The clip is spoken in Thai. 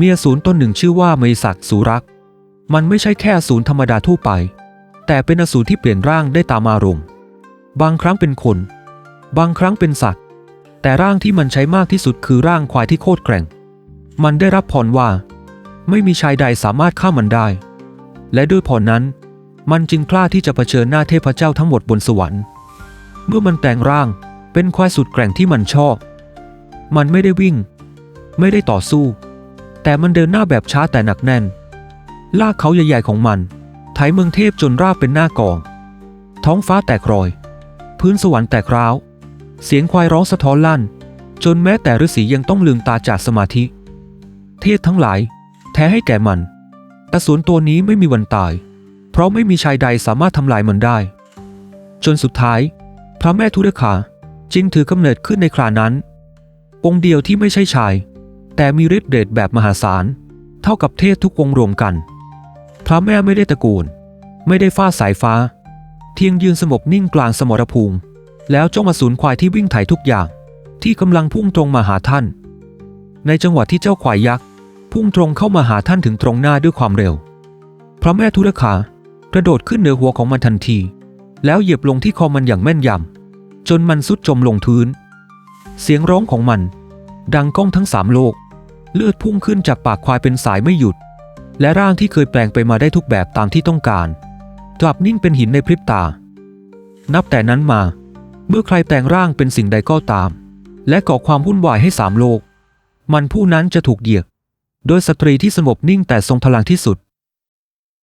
มีอสูรต้นหนึ่งชื่อว่าเมศักสุรัก มันไม่ใช่แค่อสูรธรรมดาทั่วไป แต่เป็นอสูรที่เปลี่ยนร่างได้ตามอารมณ์ บางครั้งเป็นคน บางครั้งเป็นสัตว์ แต่ร่างที่มันใช้มากที่สุดคือร่างควายที่โคตรแกร่ง มันได้รับพรว่า ไม่มีชายใดสามารถฆ่ามันได้ และด้วยพรนั้น มันจึงกล้าที่จะเผชิญหน้าเทพเจ้าทั้งหมดบนสวรรค์ เมื่อมันแปลงร่างเป็นควายสุดแกร่งที่มันชอบ มันไม่ได้วิ่ง ไม่ได้ต่อสู้ แต่มันเดินหน้าแบบช้าแต่หนักแน่น ลากเขาใหญ่ๆของมัน ไถเมืองเทพจนราบเป็นหน้ากอง ท้องฟ้าแตกรอย พื้นสวรรค์แตกร้าว เสียงควายร้องสะท้อนลั่น จนแม้แต่ฤาษียังต้องลืมตาจากสมาธิ เทพทั้งหลาย แท้ให้แก่มันแต่สวนตัวนี้ไม่มีวันตาย เพราะไม่มีชายใดสามารถทำลายมันได้ จนสุดท้าย พระแม่ทุรคาจึงถือกำเนิดขึ้นในครานั้น องค์เดียวที่ไม่ใช่ชาย แต่มีฤทธิ์เดชแบบมหาศาล เท่ากับเทพทุกองค์รวมกัน พระแม่ไม่ได้ตะกูล ไม่ได้ฟาดสายฟ้า เทียงยืนสงบนิ่งกลางสมรภูมิ แล้วจ้องมาสูนควายที่วิ่งไถทุกอย่าง ที่กำลังพุ่งตรงมาหาท่าน ในจังหวะที่เจ้าควายยักษ์พุ่งตรงเข้ามาหาท่านถึงตรงหน้าด้วยความเร็ว พระแม่ทุรคากระโดดขึ้นเหนือหัวของมันทันที แล้วเหยียบลงที่คอมันอย่างแม่นยำจนมันสุดจมลงพื้น เสียงร้องของมัน ดังก้องทั้งสามโลก เลือดพุ่งขึ้นจากปากควายเป็นสายไม่หยุด และร่างที่เคยแปลงไปมาได้ทุกแบบตามที่ต้องการกลับนิ่งเป็นหินในพริบตา นับแต่นั้นมา เมื่อใครแปลงร่างเป็นสิ่งใดก็ตาม และก่อความวุ่นวายให้สามโลก มันผู้นั้นจะถูกเหยียบโดยสตรีที่สงบนิ่งแต่ทรงพลังที่สุด